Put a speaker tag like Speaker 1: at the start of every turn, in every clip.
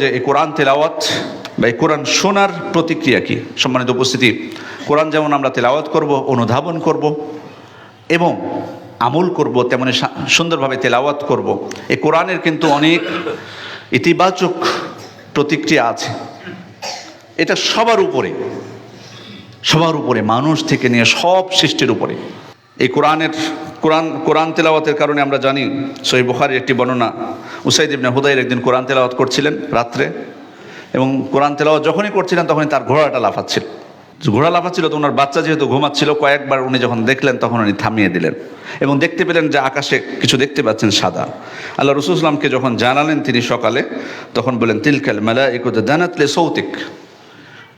Speaker 1: যে এই কোরআন তেলাওয়াত বা এই কোরআন শোনার প্রতিক্রিয়া কি? সম্মানিত উপস্থিতি, কোরআন যেমন আমরা তেলাওয়াত করব, অনুধাবন করব এবং আমল করব, তেমনি সুন্দরভাবে তেলাওয়াত করব, এই কোরআনের কিন্তু অনেক ইতিবাচক প্রতিক্রিয়া আছে। এটা সবার উপরে সবার উপরে, মানুষ থেকে নিয়ে সব সৃষ্টির উপরে। এই কোরআনের কোরআন কোরআন তেলাওয়াতের কারণে আমরা জানি, সহি বুখারির একটি বর্ণনা, উসাইদ ইবনে হুদাইর একদিন কোরআন তেলাওয়াত করছিলেন রাত্রে, এবং কোরআন তেলাওয়াত যখনই করছিলেন তখনই তার ঘোড়াটা লাফাচ্ছিল। ঘোড়া লাফাচ্ছিল তো ওনার বাচ্চা যেহেতু ঘুমাচ্ছিল, কয়েকবার উনি যখন দেখলেন তখন উনি থামিয়ে দিলেন, এবং দেখতে পেলেন যে আকাশে কিছু দেখতে পাচ্ছেন সাদা। আল্লাহ রসুলামকে যখন জানালেন তিনি সকালে, তখন বলেন তিলকাল মেলা একুতে জানাতলে সৌতিক,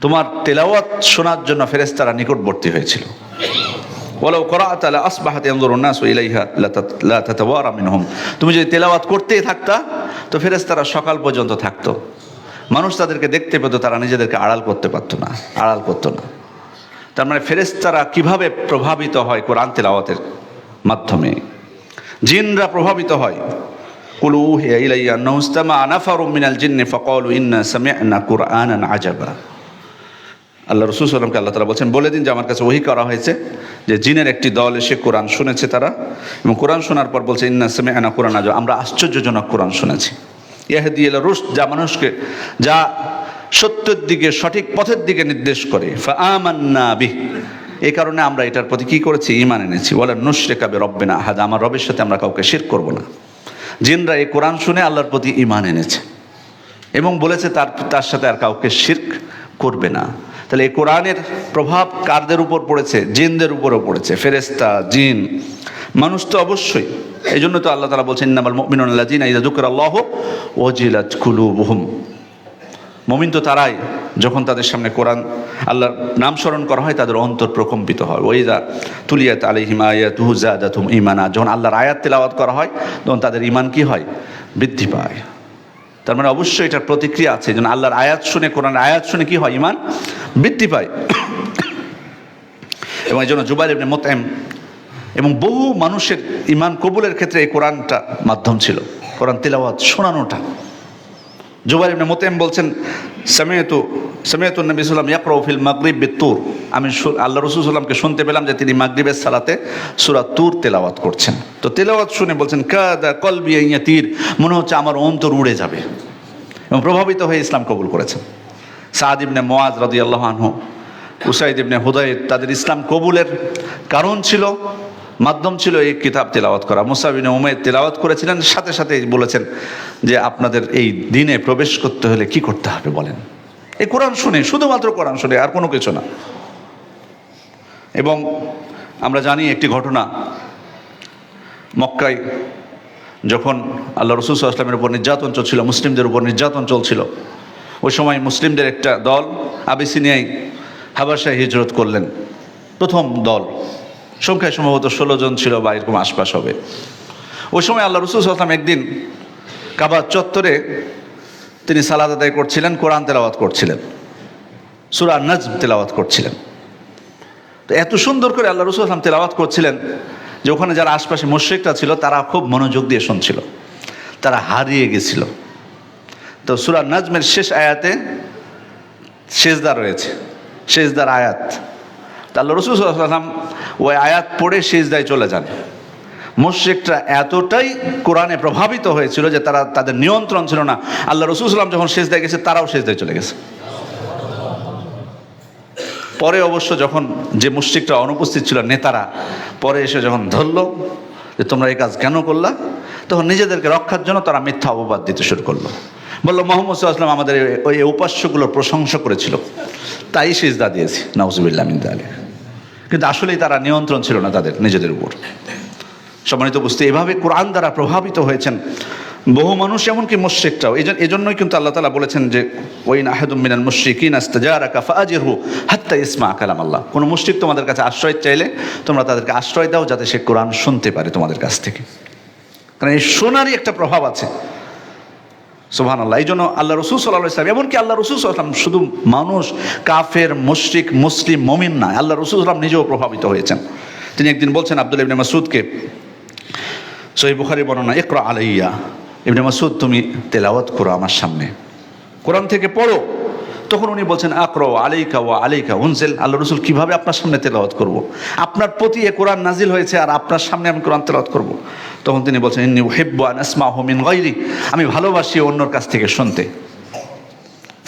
Speaker 1: তোমার তেলাওয়াত শোনার জন্য ফেরেস্তারা নিকটবর্তী হয়েছিল। ওলাও করা তাহলে আসবাহাত নাস ইলাইহা লা তাতাওয়ারা মিনহুম। তুমি যদি তেলাওয়াত করতেই থাকতা, তো ফেরেস্তারা সকাল পর্যন্ত থাকতো। মানুষ তাদেরকে দেখতে পেত, তারা নিজেদেরকে আড়াল করতে পারতো না, আড়াল করতো না। তার মানে ফেরেস্তারা কীভাবে প্রভাবিত হয় কোরআন তেলাওয়াতের মাধ্যমে? জিনরা প্রভাবিত হয়। কুলু হে ইলাইয়া নৌস্তামা আনাফারু মিনাল জিন্নি ফাকালু ইন্না সামি'না কুরআনান আজাবা। আল্লাহ রসুল সাল্লামকে আল্লাহ তালা বলছেন, বলে দিন যে আমার কাছে ওহি করা হয়েছে যে জিনের একটি দল এসে কোরআন শুনেছে তারা এবং কোরআন শোনার পর বলছে, ইন্না সেমে আনা কোরআন আজ আমরা আশ্চর্যজনক কোরআন শুনেছি। ইয়াহেদি এল রুশ, যা মানুষকে, যা সত্যের দিকে, সঠিক পথের দিকে নির্দেশ করে। আমান্না বিহ। এই কারণে আমরা এটার প্রতি কী করেছি? ইমান এনেছি। বলে নুসরে কাবে রব্বে না হাজ আমার রবের সাথে আমরা কাউকে শের করব না। জিনরা এই কোরআন শুনে আল্লাহর প্রতি ইমান এনেছে এবং বলেছে তার তার সাথে আর কাউকে শির্ক করবে না। তাহলে এই কোরআনের প্রভাব কারদের উপর পড়েছে? জিনদের উপরও পড়েছে। ফেরেস্তা জিন, মানুষ তো অবশ্যই। এই জন্য তো আল্লাহ তালা বলছেন নামাল মিনুল্লাহ জিন ইদা আল্লাহ ওজিলাত কুলু বুহুম মমিন তো তারাই, যখন তাদের সামনে কোরআন, আল্লাহর নাম স্মরণ করা হয়, তাদের অন্তর প্রকম্পিত হয়। ওইদা তুলিয়াত আয়াত হুজাদাতুম ইমানা যখন আল্লাহর আয়াত তেলাওয়াত করা হয়, তখন তাদের ইমান কি হয়? বৃদ্ধি পায়। তার মানে অবশ্যই এটার প্রতিক্রিয়া আছে। যেন আল্লাহর আয়াত শুনে কোরআন আয়াত শুনে কি হয়? ইমান বৃদ্ধি পায়। এবং এই জন্য জুবাইর ইবনে মোতায়েম এবং বহু মানুষের ইমান কবুলের ক্ষেত্রে এই কোরআনটা মাধ্যম ছিল। কোরআন তেলাওয়াত শোনানোটা। জুবাইর ইবনে মোতায়েম বলছেন সামিয়াতু সামিয়াতু নবী সাল্লাম ইয়াকরাউ ফিল মাগরিব বিতুর আমি আল্লাহ রসুল সাল্লামকে শুনতে পেলাম যে তিনি মাগরিবের সালাতে সূরা তুর তেলাওয়াত করছেন। তো তেলাওয়াত শুনে বলছেন, কাদা কলবি ইয়াতির। মনে হচ্ছে আমার অন্তর উড়ে যাবে এবং প্রভাবিত হয়ে ইসলাম কবুল করেছেন। সাদ ইবনে মোয়াজ রাদি আল্লাহ আনহু, উসাইদ ইবনে হুদাইদ তাদের ইসলাম কবুলের কারণ ছিল মাধ্যম ছিল এই কিতাব তেলাওয়াত করা। মুসাবিনে উমেদ তেলাওয়াত করেছিলেন, সাথে সাথে বলেছেন যে আপনাদের এই দিনে প্রবেশ করতে হলে কি করতে হবে বলেন। এই কোরআন শুনে, শুধুমাত্র কোরআন শুনে, আর কোনো কিছু না। এবং আমরা জানি একটি ঘটনা, মক্কায় যখন আল্লাহ রসুল আসলামের উপর নির্যাতন চলছিল, মুসলিমদের উপর নির্যাতন চলছিল, ওই সময় মুসলিমদের একটা দল আবিসিনিয়ায় হাবাসায় হিজরত করলেন, প্রথম দল। সংখ্যায় সম্ভবত ষোলো জন ছিল বা এরকম আশপাশ হবে। ওই সময় আল্লাহ রসুল আসলাম একদিন কাবার চত্বরে তিনি সালাদ আদায় করছিলেন, কোরআন তেলাওয়াত করছিলেন, সুরা নজম তেলাওয়াত করছিলেন। তো এত সুন্দর করে আল্লাহ রসুল আসলাম তেলাওয়াত করছিলেন যে ওখানে যারা আশপাশে মুশ্রিকরা ছিল, তারা খুব মনোযোগ দিয়ে শুনছিল, তারা হারিয়ে গেছিল। তো সুরা নাজমের শেষ আয়াতে শেষদা রয়েছে শেষদার আয়াত। তা আল্লাহ রসুল সাল্লাম ওই আয়াত পড়ে শেষদায় চলে যান। মুশ্রিকরা এতটাই কোরআনে প্রভাবিত হয়েছিল যে তারা তাদের নিয়ন্ত্রণ ছিল না। আল্লাহ রসুল সাল্লাম যখন শেষদায় গেছে, তারাও শেষদায় চলে গেছে। পরে অবশ্য যখন যে মুশ্রিকরা অনুপস্থিত ছিল নেতারা, পরে এসে যখন ধরলো যে তোমরা এই কাজ কেন করলা, তখন নিজেদেরকে রক্ষার জন্য তারা মিথ্যা অপবাদ দিতে শুরু করল। বলল, মোহাম্মদ সাল্লাম আমাদের ওই উপাস্যগুলোর প্রশংসা করেছিল। তাই সিজদা দিয়েছি। নাউজুবিল্লাহ মিন আলী কিন্তু আসলেই তারা নিয়ন্ত্রণ ছিল না তাদের, নিজেদের উপর। সম্মানিত বুঝতে এভাবে কোরআন দ্বারা প্রভাবিত হয়েছেন বহু মানুষ, এমনকি মুশ্রিকটাও এজন্যই কিন্তু আল্লাহ তালা বলেছেন যে ওইন আহাদুম মিনাল মুশরিকিন আস্তাজারাকা ফাজিরহু হাত্তা ইসমা কালাম আল্লাহ কোনো মুশরিক তোমাদের কাছে আশ্রয় চাইলে তোমরা তাদেরকে আশ্রয় দাও যাতে সে কোরআন শুনতে পারে তোমাদের কাছ থেকে। কারণ এই শোনারই একটা প্রভাব আছে। সুবহান আল্লাহ এই জন্য আল্লাহ রসুল সাল্লাহ ইসলাম এমনকি আল্লাহ রসুল সাল্লাম শুধু মানুষ, কাফের, মুশ্রিক, মুসলিম, মমিন না, আল্লাহ রসুল সাল্লাম নিজেও প্রভাবিত হয়েছেন। তিনি একদিন বলছেন আব্দুল ইবনে মাসুদকে সহি বুখারি বর্ণনা একরা আলাইয়া, ইবনে মাসুদ তুমি তেলাওয়াত করো আমার সামনে। কোরআন থেকে পড়ো। তখন উনি বলছেন আকর আলাইকা ওয়া আলাইকা উনজেল। আল্লাহ রসুল, কীভাবে আপনার সামনে তেলাওয়াত করব। আপনার প্রতি এ কোরআন নাজিল হয়েছে আর আপনার সামনে আমি কোরআন তেলাওয়াত করব। তখন তিনি বলছেন, ইন্নি হেব্বু আন আসমা হোমিন গৈরি আমি ভালোবাসি অন্যর কাছ থেকে শুনতে।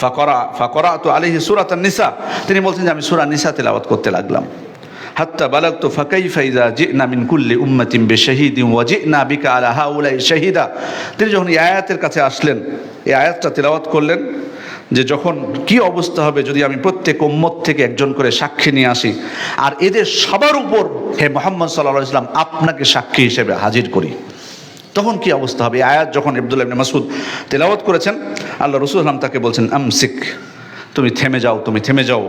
Speaker 1: ফাকরা ফাকরা তো আলিহি সুরাত নিসা। তিনি বলছেন যে, আমি সুরা নিসা তেলাওয়াত করতে লাগলাম। হাত্তা বালাক তো ফাকাই ফাইজা জিনা মিন কুল্লি উম্মাতিম বে শাহিদিম ওয়া জিনা বিকা আলা হাউলাই শাহিদা। তিনি যখন এই আয়াতের কাছে আসলেন, এই আয়াতটা তেলাওয়াত করলেন যে যখন কি অবস্থা হবে যদি আমি প্রত্যেক উম্মত থেকে একজন করে সাক্ষী নিয়ে আসি, আর এদের সবার উপর হে মোহাম্মদ সাল্লাহ ইসলাম আপনাকে সাক্ষী হিসেবে হাজির করি। তখন কি অবস্থা হবে? আয়াত যখন ইবদুল্লাহ ইবনে মাসুদ তেলাওয়াত করেছেন, আল্লাহ রসুল ইসলাম তাকে বলছেন আম আমসিক, তুমি থেমে যাও, তুমি থেমে যাও।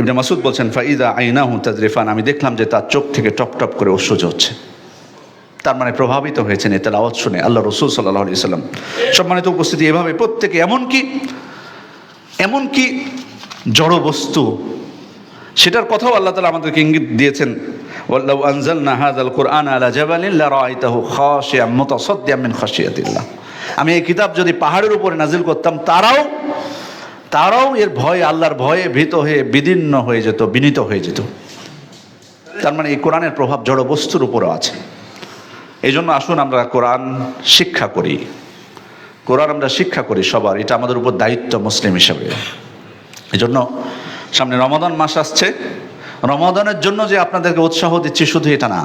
Speaker 1: ইবনে মাসুদ বলছেন, ফাইদা আইনাহু তাজরিফান, আমি দেখলাম যে তার চোখ থেকে টপ টপ করে অশ্রুজ হচ্ছে। তার মানে প্রভাবিত হয়েছেন এই তেলাওয়াত শুনে আল্লাহ রসুল সাল্লাহ সাল্লাম। সম্মানিত উপস্থিতি এভাবে প্রত্যেকে এমনকি এমনকি জড় বস্তু, সেটার কথাও আল্লাহ তালা আমাদেরকে ইঙ্গিত দিয়েছেন। আমি এই কিতাব যদি পাহাড়ের উপরে নাজিল করতাম, তারাও তারাও এর ভয়ে, আল্লাহর ভয়ে ভীত হয়ে, বিদীর্ণ হয়ে যেত, বিনীত হয়ে যেত। তার মানে এই কোরআনের প্রভাব জড় বস্তুর উপরও আছে। এই জন্য আসুন আমরা কোরআন শিক্ষা করি। কোরআন আমরা শিক্ষা করি সবার, এটা আমাদের উপর দায়িত্ব মুসলিম হিসাবে। এই জন্য সামনে রমাদান মাস আসছে। রমাদানের জন্য যে আপনাদেরকে উৎসাহ দিচ্ছি শুধু এটা না,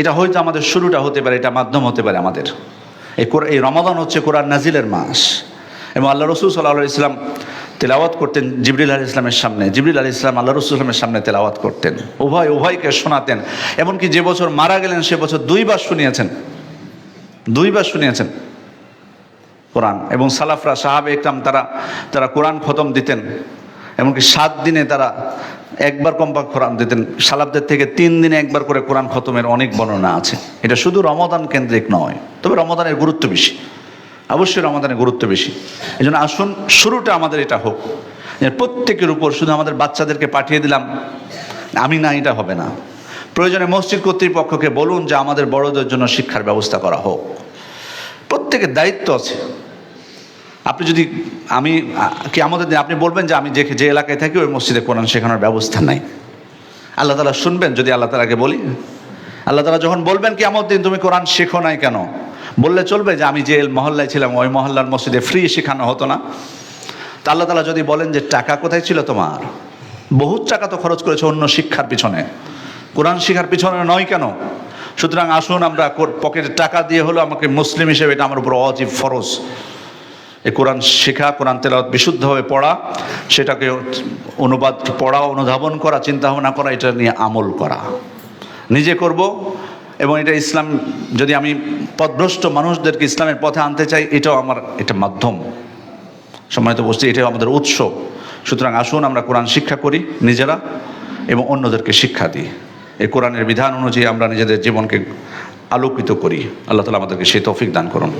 Speaker 1: এটা হয়তো আমাদের শুরুটা হতে পারে, এটা মাধ্যম হতে পারে আমাদের। এই এই রমাদান হচ্ছে কোরআন নাজিলের মাস। এবং আল্লাহ রসুল সাল্লাহ ইসলাম তেলাওয়াত করতেন জিবরিল আলী ইসলামের সামনে। জিবরিল আলী ইসলাম আল্লাহ রসুল ইসলামের সামনে তেলাওয়াত করতেন। উভয়, উভয়কে শোনাতেন। এমনকি যে বছর মারা গেলেন সে বছর দুইবার শুনিয়েছেন। দুইবার শুনিয়েছেন। কোরআন। এবং সালাফরা, সাহাবে একরাম তারা তারা কোরআন খতম দিতেন। এমনকি সাত দিনে তারা একবার কম্পাক কোরআন দিতেন। সালাফদের থেকে তিন দিনে একবার করে কোরআন খতমের অনেক বর্ণনা আছে। এটা শুধু রমাদান কেন্দ্রিক নয়, তবে রমাদানের গুরুত্ব বেশি। অবশ্যই রমাদানের গুরুত্ব বেশি। এই জন্য আসুন, শুরুটা আমাদের এটা হোক। প্রত্যেকের উপর শুধু আমাদের বাচ্চাদেরকে পাঠিয়ে দিলাম, আমি না, এটা হবে না। প্রয়োজনে মসজিদ কর্তৃপক্ষকে বলুন যে আমাদের বড়দের জন্য শিক্ষার ব্যবস্থা করা হোক। প্রত্যেকের দায়িত্ব আছে। আপনি যদি, আমি কি আমাদের দিন আপনি বলবেন যে আমি যে যে এলাকায় থাকি, ওই মসজিদে কোরআন শেখানোর ব্যবস্থা নাই। আল্লাহ তালা শুনবেন যদি আল্লাহ তালাকে বলি। আল্লাহ তালা যখন বলবেন কি আমার দিন তুমি কোরআন শেখো নাই কেন? বললে চলবে যে আমি যে মহল্লায় ছিলাম, ওই মহল্লার মসজিদে ফ্রি শেখানো হতো না। তা আল্লাহ তালা যদি বলেন যে টাকা কোথায় ছিল তোমার? বহুত টাকা তো খরচ করেছে অন্য শিক্ষার পিছনে। কোরআন শিক্ষার পিছনে নয় কেন? সুতরাং আসুন আমরা পকেটে টাকা দিয়ে হলো আমাকে মুসলিম হিসেবে এটা আমার উপর অজীব ফরজ। এই কোরআন শেখা, কোরআন তেলাওয়াত বিশুদ্ধভাবে পড়া, সেটাকে অনুবাদ পড়া, অনুধাবন করা চিন্তা ভাবনা করা, এটা নিয়ে আমল করা। নিজে করব এবং এটা ইসলাম, যদি আমি পথভ্রষ্ট মানুষদেরকে ইসলামের পথে আনতে চাই, এটাও আমার এটা মাধ্যম। সম্মানিত বস্তু এটাও আমাদের উৎস। সুতরাং আসুন আমরা কোরআন শিক্ষা করি নিজেরা এবং অন্যদেরকে শিক্ষা দিই। এই কোরআনের বিধান অনুযায়ী আমরা নিজেদের জীবনকে আলোকিত করি। আল্লাহ তালা আমাদেরকে সেই তৌফিক দান করুন।